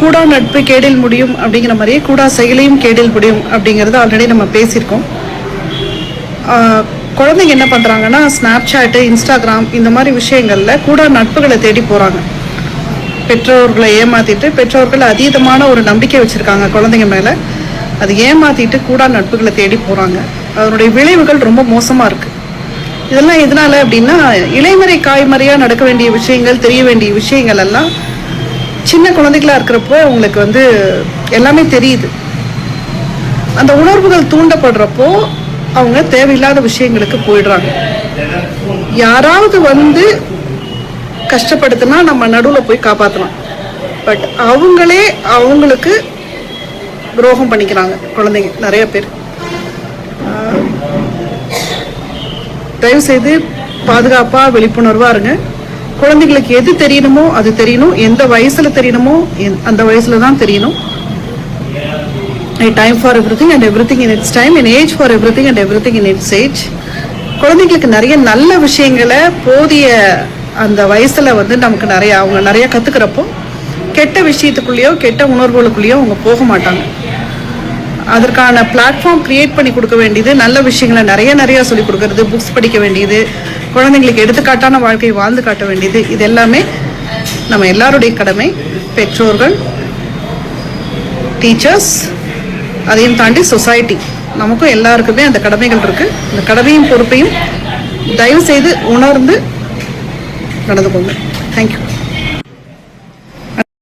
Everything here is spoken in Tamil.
கூடா நட்பு கேடில் முடியும் அப்படிங்கிற மாதிரியே கூடா செயலையும் கேடில் முடியும் அப்படிங்கிறது ஆல்ரெடி நம்ம பேசியிருக்கோம். குழந்தைங்க என்ன பண்ணுறாங்கன்னா ஸ்னாப்சாட்டு இன்ஸ்டாகிராம் இந்த மாதிரி விஷயங்களில் கூட நட்புகளை தேடி போகிறாங்க பெற்றோர்களை ஏமாற்றிட்டு பெற்றோர்கள் அதீதமான ஒரு நம்பிக்கை வச்சுருக்காங்க குழந்தைங்க மேலே. அது ஏமாற்றிட்டு கூட நட்புகளை தேடி போகிறாங்க அதனுடைய விளைவுகள் ரொம்ப மோசமாக இருக்குது இதெல்லாம் எதனால அப்படின்னா இளைமறை காய்மறையாக நடக்க வேண்டிய விஷயங்கள் தெரிய வேண்டிய விஷயங்கள் எல்லாம் சின்ன குழந்தைகளாக இருக்கிறப்போ அவங்களுக்கு வந்து எல்லாமே தெரியுது. அந்த உணர்வுகள் தூண்டப்படுறப்போ அவங்க தேவையில்லாத விஷயங்களுக்கு போயிடுறாங்க. யாராவது வந்து கஷ்டப்படுத்தினா நம்ம நடுவில் போய் காப்பாற்றலாம் பட் அவங்களே அவங்களுக்கு துரோகம் பண்ணிக்கிறாங்க குழந்தைங்க நிறைய பேர். தயவுசெய்து பாதுகாப்பாக விழிப்புணர்வாக இருங்க. குழந்தைங்களுக்கு எது தெரியணுமோ அது தெரியணும். எந்த வயசுல தெரியணுமோ அந்த வயசுல தான் தெரியணும். Time for everything and everything in its time its age for everything and everything in its age குழந்தைங்களுக்கு நிறைய நல்ல விஷயங்களை போதிய அந்த வயசுல வந்து நமக்கு நிறைய அவங்க நிறைய கத்துக்கிறப்போ கெட்ட விஷயத்துக்குள்ளேயோ கெட்ட உணர்வுகளுக்குள்ளேயோ அவங்க போக மாட்டாங்க. அதற்கான பிளாட்ஃபார்ம் கிரியேட் பண்ணி கொடுக்க வேண்டியது நல்ல விஷயங்களை நிறைய நிறைய சொல்லி கொடுக்கறது புக்ஸ் படிக்க வேண்டியது குழந்தைங்களுக்கு எடுத்துக்காட்டான வாழ்க்கை வாழ்ந்து காட்ட வேண்டியது இது எல்லாமே நம்ம எல்லாருடைய கடமை. பெற்றோர்கள் டீச்சர்ஸ் அதையும் தாண்டி சொசைட்டி நமக்கும் எல்லாருக்குமே அந்த கடமைகள் இருக்கு. அந்த கடமையும் பொறுப்பையும் தயவு செய்து உணர்ந்து நடந்து நடந்துக்கோங்க தேங்க்யூ